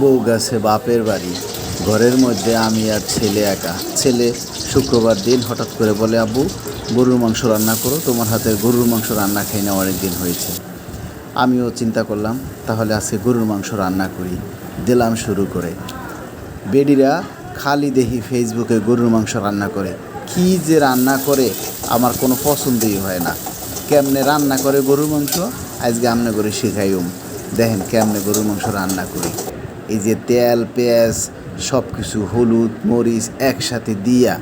বউ গেছে বাপের বাড়ি। ঘরের মধ্যে আমি আর ছেলে একা। ছেলে শুক্রবার দিন হঠাৎ করে বলে, আব্বু, গরুর মাংস রান্না করো, তোমার হাতের গরুর মাংস রান্না খাই না অনেক দিন হয়েছে। আমিও চিন্তা করলাম, তাহলে আজকে গরুর মাংস রান্না করি। দিলাম শুরু করে। বেডিরা খালি দেখি ফেসবুকে গরুর মাংস রান্না করে। কি যে রান্না করে, আমার কোনো পছন্দই হয় না। কেমনে রান্না করে গরুর মাংস? আজকে আমনে করে শেখাইম। দেখেন কেমনে গরুর মাংস রান্না করি। এই যে তেল, পেঁয়াজ সব কিছু হলুদ, মরিচ একসাথে দিয়া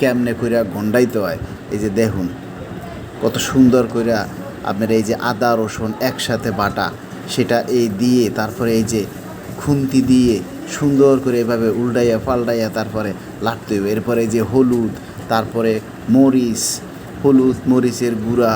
কেমনে কইরা গন্ডাইতে হয়? এই যে দেখুন, কত সুন্দর করে আপনার এই যে আদা, রসুন একসাথে বাটা, সেটা এই দিয়ে তারপরে এই যে খুন্তি দিয়ে সুন্দর করে এভাবে উল্টাইয়া পাল্টাইয়া তারপরে লাটতে হবে। এরপরে যে হলুদ, তারপরে মরিচ, হলুদ, মরিচের গুঁড়া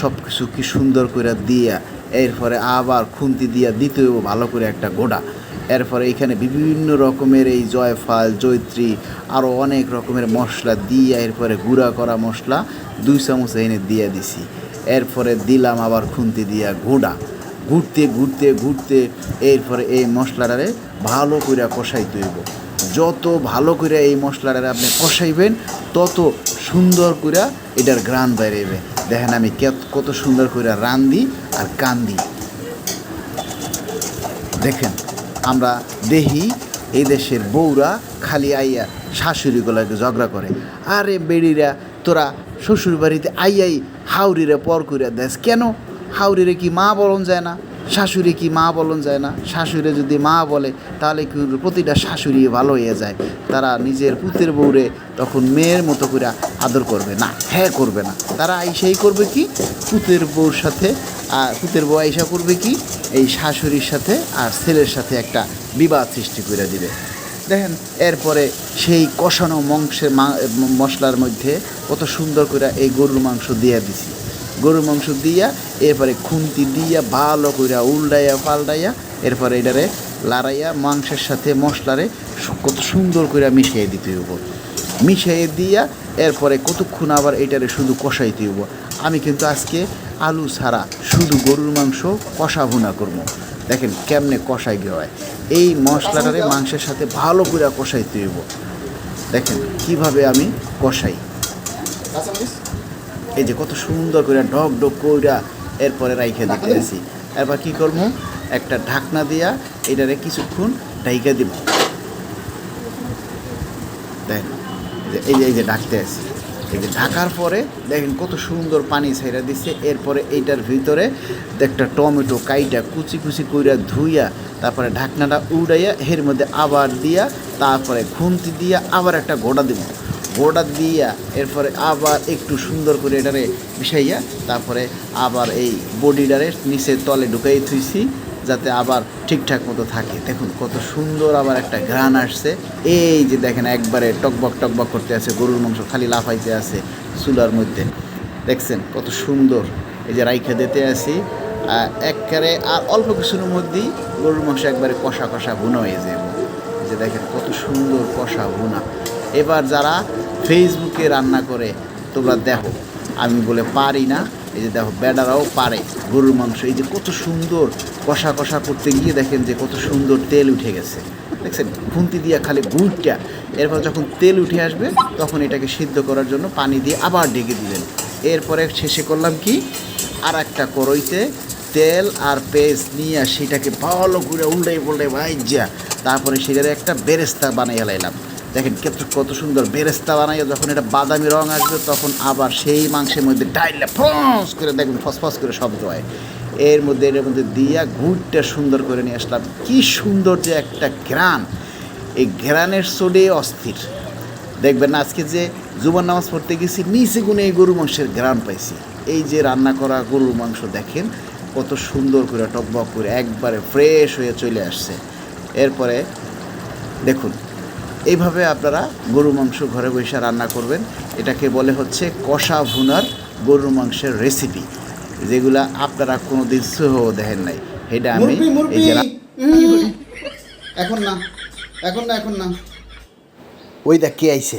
সব কিছু কি সুন্দর করে দিয়া, এরপরে আবার খুন্তি দিয়া দিতে হবে ভালো করে একটা গোড়া। এরপরে এখানে বিভিন্ন রকমের এই জয়ফাল জৈত্রী আরও অনেক রকমের মশলা দিয়ে এরপরে গুঁড়া করা মশলা দুই চামচ এনে দিয়ে দিছি। এরপরে দিলাম আবার খুন্তি দিয়া ঘোড়া ঘুরতে ঘুরতে ঘুরতে এরপরে এই মশলাটারে ভালো করে কষাই হইব। যত ভালো করে এই মশলাটারে আপনি কষাইবেন, তত সুন্দর করে এটার গ্রান বাইরেবে দেখেন আমি কেত- কত সুন্দর করে রান্ধি আর কান্দি দেখেন। আমরা দেখি এই দেশের বউরা খালি আইয়া শাশুড়িগুলোকে ঝগড়া করে। আরে বেড়িরা, তোরা শ্বশুর বাড়িতে আইয়াই হাউরিরে পর করে দেশ কেন? হাউরিরে কি মা বলন যায় না? শাশুড়ি কি মা বলন যায় না? শাশুড়ি যদি মা বলে, তাহলে কি প্রতিটা শাশুড়ি ভালো হয়ে যায়? তারা নিজের পুতের বউরে তখন মেয়ের মতো করে আদর করবে না হ্যাঁ করবে না। তারা আইসাই করবে কি? পুতের বউর সাথে আর পুতের বউ আইসা করবে কি? এই শাশুড়ির সাথে আর ছেলের সাথে একটা বিবাদ সৃষ্টি করে দিবে। দেখেন, এরপরে সেই কষানো মাংসের মশলার মধ্যে কত সুন্দর করে এই গরুর মাংস দিয়ে দিছি। গরুর মাংস দিয়া, এরপরে খুন্তি দিয়া, ভালো করে উল্টাইয়া পাল্টাইয়া এরপরে এটারে লাড়াইয়া, মাংসের সাথে মশলারে কত সুন্দর করে মিশিয়ে দিতে হইব। মিশিয়ে দিয়া, এরপরে কতক্ষণ আবার এটারে শুধু কষাইতে হইব। আমি কিন্তু আজকে আলু ছাড়া শুধু গরুর মাংস কষা ভুনা করব। দেখেন কেমনে কষাই হয়। এই মশলাটারে মাংসের সাথে ভালো করে কষাই হইব। দেখেন কীভাবে আমি কষাই। এই যে কত সুন্দর করে ডক ডক কইরা এরপরে রাইখে দিতে আছি এরপর কী করব? একটা ঢাকনা দিয়া এটারে কিছুক্ষণ ঢাইকা দিব। দেখেন এই যে এই যে ডাকতে আছি। এই যে ঢাকার পরে দেখেন কত সুন্দর পানি ছাইরা দিচ্ছে এরপরে এইটার ভিতরে একটা টমেটো কাইটা কুচি কুচি কইরা ধুইয়া, তারপরে ঢাকনাটা উড়াইয়া, এর মধ্যে আবার দিয়া, তারপরে খুন্তি দিয়া আবার একটা গোড়া দিব। গোড়া দিয়া এরপরে আবার একটু সুন্দর করে এটারে মিশাইয়া, তারপরে আবার এই বডিটারে নিচে তলে ঢুকাই থুইছি। যাতে আবার ঠিকঠাক মতো থাকে। দেখুন কত সুন্দর আবার একটা ঘ্রাণ আসছে। এই যে দেখেন একবারে টকবক টকবক করতে আছে গরুর মাংস খালি লাফাইতে আছে চুলার মধ্যে। দেখছেন কত সুন্দর। এই যে রাইখা দিতে আহ, একবারে আর অল্প কিছুর মধ্যেই গরুর মাংস একবারে কষা কষা ভুনা হয়ে এই যে দেখেন কত সুন্দর কষা ভুনা। এবার যারা ফেসবুকে রান্না করে তোমরা দেখো। আমি বলে পারি না এই যে দেখো, বেডারাও পারে গরুর মাংস। এই যে কত সুন্দর কষা কষা করতে গিয়ে দেখেন যে কত সুন্দর তেল উঠে গেছে। দেখছেন? খুন্তি দিয়ে খালি গুড়টা। এরপর যখন তেল উঠে আসবে, তখন এটাকে সিদ্ধ করার জন্য পানি দিয়ে আবার ডেকে দিবেন। এরপরে শেষে করলাম কি? আর একটা করইতে তেল আর পেস্ট নিয়ে সেটাকে ভালো করে উল্টাই পাল্টাই ভাইজা তারপরে সেটার একটা বেরেস্তা বানাইয়া লাইলাম। দেখেন কত কত সুন্দর বেরেস্তা বানাইয়া যখন এটা বাদামি রং আসবে, তখন আবার সেই মাংসের মধ্যে ডাইলে ফস করে দেখবেন ফসফস করে শব্দ হয়। এর মধ্যে এর মধ্যে দিয়া গুড়টা সুন্দর করে নিয়ে আসলাম। কি সুন্দর যে একটা গ্রান এই গ্রানের সোডে অস্থির। দেখবেন আজকে যে জুবান নামাজ পড়তে গেছি, নিচে গুনে এই গরু মাংসের গ্রান পাইছি। এই যে রান্না করা গরুর মাংস দেখেন, কত সুন্দর করে টকবক করে একবারে ফ্রেশ হয়ে চলে আসছে। এরপরে দেখুন এইভাবে আপনারা গরু মাংস ঘরে বসে রান্না করবেন। এটাকে বলে হচ্ছে কষা ভুনার গরুর মাংসের রেসিপি যেগুলা আপনারা কোনো দিন সহ দেখেন নাই। এটা আমি এখন না এখন না এখন না। ওই দেখ কে আইছে?